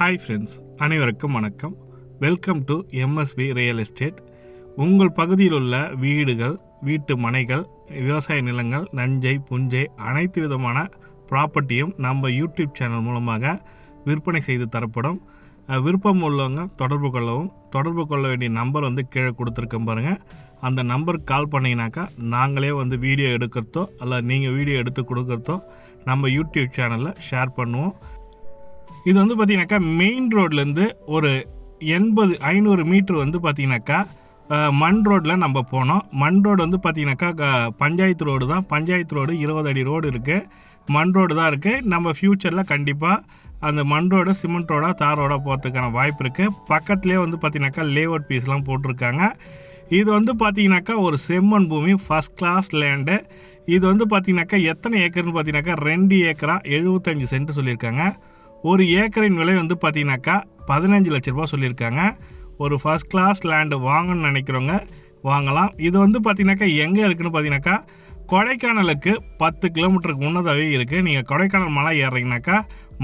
Hi friends அனைவருக்கும் வணக்கம். Welcome to MSP real estate உங்கள் பகுதியில் உள்ள வீடுகள் வீட்டு மனைகள் விவசாய நிலங்கள் நஞ்சை புஞ்சை அனைத்து விதமான ப்ராப்பர்ட்டியும் நம்ம யூடியூப் சேனல் மூலமாக விற்பனை செய்து தரப்படும். விருப்பம் உள்ளவங்க தொடர்பு கொள்ளவும் தொடர்பு கொள்ள வேண்டிய நம்பர் வந்து கீழே கொடுத்துருக்கோம் பாருங்கள் அந்த நம்பருக்கு கால் பண்ணிங்கனாக்கா நாங்களே வந்து வீடியோ எடுக்கிறதோ அல்ல நீங்கள் வீடியோ எடுத்து கொடுக்குறதோ நம்ம யூடியூப் சேனலில் ஷேர் பண்ணுவோம். இது வந்து பார்த்தீங்கன்னாக்கா மெயின் ரோட்லேருந்து ஒரு எண்பது ஐநூறு மீட்ரு வந்து பார்த்தீங்கன்னாக்கா மண் ரோட்டில் நம்ம போனோம். மண் ரோடு வந்து பார்த்தீங்கன்னாக்கா க- பஞ்சாயத்து ரோடு தான். பஞ்சாயத்து ரோடு இருபது அடி ரோடு இருக்குது மண் ரோடு தான் இருக்குது நம்ம ஃப்யூச்சரில் கண்டிப்பாக அந்த மண் ரோடு சிமெண்ட் ரோடாக தார் ரோடாக போகிறதுக்கான வாய்ப்பு இருக்குது பக்கத்துலேயே வந்து பார்த்தீங்கன்னாக்கா லேஅவுட் பீஸ்லாம் போட்டிருக்காங்க. இது வந்து பார்த்தீங்கன்னாக்கா ஒரு செம்மண் பூமி ஃபஸ்ட் கிளாஸ் லேண்டு இது வந்து பார்த்தீங்கன்னாக்கா எத்தனை ஏக்கர்னு பார்த்தீங்கன்னாக்கா ரெண்டு ஏக்கரா எழுபத்தஞ்சு சென்ட் சொல்லியிருக்காங்க. ஒரு ஏக்கரின் விலை வந்து பார்த்தீங்கன்னாக்கா பதினஞ்சு லட்ச ரூபா சொல்லியிருக்காங்க. ஒரு ஃபர்ஸ்ட் கிளாஸ் லேண்டு வாங்கணும்னு நினைக்கிறவங்க வாங்கலாம். இது வந்து பார்த்தீங்கன்னாக்கா எங்கே இருக்குன்னு பார்த்தீங்கன்னாக்கா கொடைக்கானலுக்கு பத்து கிலோமீட்டருக்கு முன்னதாகவே இருக்குது நீங்கள் கொடைக்கானல் மலை ஏறுறீங்கனாக்கா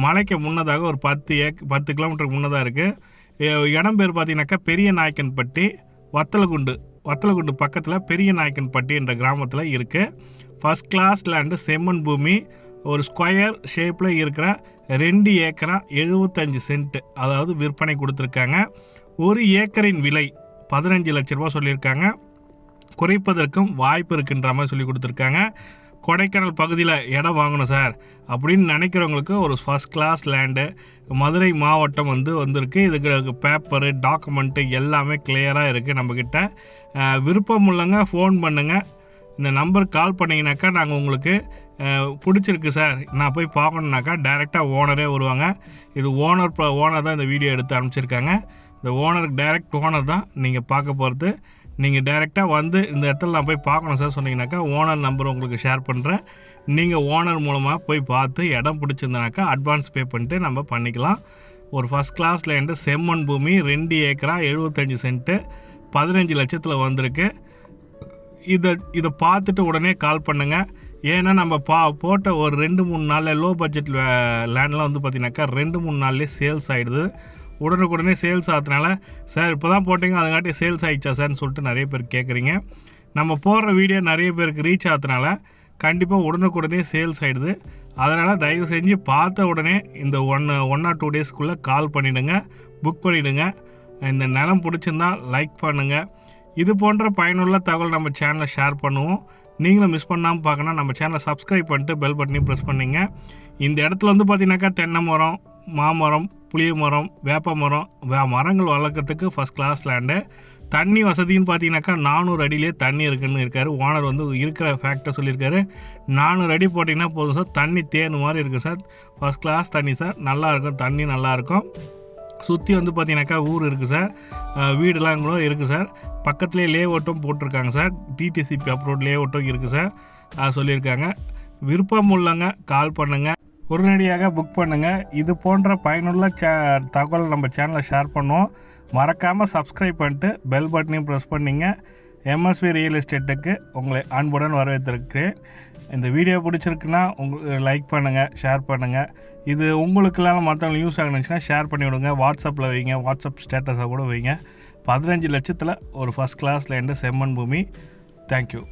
மலைக்கு முன்னதாக ஒரு பத்து ஏக் பத்து கிலோமீட்டருக்கு முன்னதாக இருக்குது இடம் பேர் பார்த்தீங்கன்னாக்கா பெரிய நாயக்கன்பட்டி வத்தலகுண்டு வத்தலகுண்டு பக்கத்தில் பெரிய நாயக்கன்பட்டி என்ற கிராமத்தில் இருக்குது ஃபஸ்ட் கிளாஸ் லேண்டு செம்மண் பூமி ஒரு ஸ்கொயர் ஷேப்பில் இருக்கிற ரெண்டு ஏக்கரா எழுபத்தஞ்சு சென்ட் அதாவது விற்பனை கொடுத்துருக்காங்க. ஒரு ஏக்கரின் விலை பதினஞ்சு லட்ச ரூபா சொல்லியிருக்காங்க. குறைப்பதற்கும் வாய்ப்பு இருக்குன்ற மாதிரி சொல்லி கொடுத்துருக்காங்க. கொடைக்கானல் பகுதியில் இடம் வாங்கணும் சார் அப்படின்னு நினைக்கிறவங்களுக்கு ஒரு ஃபஸ்ட் கிளாஸ் லேண்டு மதுரை மாவட்டம் வந்து வந்திருக்கு. இதுக்கு பேப்பரு டாக்குமெண்ட்டு எல்லாமே கிளியராக இருக்குது நம்மக்கிட்ட விருப்பம் உள்ளங்க ஃபோன் பண்ணுங்கள் இந்த நம்பருக்கு கால் பண்ணிங்கனாக்கா நாங்கள் உங்களுக்கு பிடிச்சிருக்கு சார். நான் போய் பார்க்கணுன்னாக்கா டைரெக்டாக ஓனரே வருவாங்க. இது ஓனர் ஓனர் தான் இந்த வீடியோ எடுத்து அனுப்பிச்சிருக்காங்க. இந்த ஓனருக்கு டைரக்ட் ஓனர் தான் நீங்கள் பார்க்க போகிறது நீங்கள் டைரெக்டாக வந்து இந்த இடத்துல நான் போய் பார்க்கணும் சார் சொன்னீங்கன்னாக்கா ஓனர் நம்பர் உங்களுக்கு ஷேர் பண்ணுறேன் நீங்கள் ஓனர் மூலமாக போய் பார்த்து இடம் பிடிச்சிருந்தனாக்கா அட்வான்ஸ் பே பண்ணிட்டு நம்ம பண்ணிக்கலாம். ஒரு ஃபஸ்ட் கிளாஸில் லேண்டு செம்மண் பூமி ரெண்டு ஏக்கரா எழுபத்தஞ்சு சென்ட்டு பதினஞ்சு லட்சத்தில் வந்திருக்கு. இதை இதை பார்த்துட்டு உடனே கால் பண்ணுங்கள் ஏன்னா நம்ம பா போட்ட ஒரு ரெண்டு மூணு நாளில் லோ பட்ஜெட் லேண்ட்லாம் வந்து பார்த்திங்கனாக்கா ரெண்டு மூணு நாள்லேயே சேல்ஸ் ஆகிடுது உடனுக்குடனே சேல்ஸ் ஆகிறதுனால சார் இப்போ தான் போட்டிங்க அதுங்காட்டி சேல்ஸ் ஆகிடுச்சா சார்னு சொல்லிட்டு நிறைய பேர் கேட்குறீங்க நம்ம போடுற வீடியோ நிறைய பேருக்கு ரீச் ஆகிறதுனால கண்டிப்பாக உடனுக்குடனே சேல்ஸ் ஆகிடுது அதனால் தயவு செஞ்சு பார்த்த உடனே இந்த ஒன் ஒன் ஆர் டூ டேஸ்க்குள்ளே கால் பண்ணிவிடுங்க புக் பண்ணிவிடுங்க இந்த நிலம் பிடிச்சிருந்தா லைக் பண்ணுங்கள் இது போன்ற பயனுள்ள தகவல் நம்ம சேனலை ஷேர் பண்ணுவோம். நீங்களும் மிஸ் பண்ணாமல் பார்க்கணும் நம்ம சேனலை சப்ஸ்கிரைப் பண்ணிட்டு பெல் பட்டனையும் ப்ரெஸ் பண்ணிங்க. இந்த இடத்துல வந்து பார்த்தீங்கன்னாக்கா தென்னை மரம் மாமரம் புளிய மரம் வேப்ப மரம் வே மரங்கள் வளர்க்குறதுக்கு ஃபஸ்ட் கிளாஸ் லேண்டு தண்ணி வசதின்னு பார்த்தீங்கன்னாக்கா நானூறு அடியிலே தண்ணி இருக்குன்னு இருக்கார். ஓனர் வந்து இருக்கிற ஃபேக்டை சொல்லியிருக்காரு. நானூறு அடி போட்டிங்கன்னா போதும் சார் தண்ணி தேனு மாதிரி இருக்குது சார் ஃபஸ்ட் கிளாஸ் தண்ணி சார் நல்லா இருக்கும். தண்ணி நல்லாயிருக்கும் சுற்றி வந்து பார்த்தீங்கன்னாக்கா ஊர் இருக்குது சார். வீடெலாம் கூட இருக்குது சார். பக்கத்துலேயே லேஅவுட்டும் போட்டிருக்காங்க சார். டிடிசிபி அப்ரோட் லேஅவுட்டும் இருக்குது சார். சொல்லியிருக்காங்க. விருப்பம் உள்ளவங்க கால் பண்ணுங்கள் உடனடியாக புக் பண்ணுங்கள் இது போன்ற பயனுள்ள சே தகவல் நம்ம சேனலில் ஷேர் பண்ணுவோம். மறக்காமல் சப்ஸ்கிரைப் பண்ணிட்டு பெல் பட்டனையும் ப்ரெஸ் பண்ணிங்க. எம்எஸ்பி ரியல் எஸ்டேட்டுக்கு உங்களை அன்புடன் வரவேற்றிருக்கிறேன் இந்த வீடியோ பிடிச்சிருக்குன்னா உங்களுக்கு லைக் பண்ணுங்கள் ஷேர் பண்ணுங்கள் இது உங்களுக்கெல்லாம் மற்றவங்க யூஸ் ஆகுனுச்சுன்னா ஷேர் பண்ணி விடுங்க. வாட்ஸ்அப்பில் வைங்க. வாட்ஸ்அப் ஸ்டேட்டஸாக கூட வைங்க. பதினஞ்சு லட்சத்தில் ஒரு ஃபஸ்ட் கிளாஸில் லேண்டு செம்மன் பூமி. தேங்க்யூ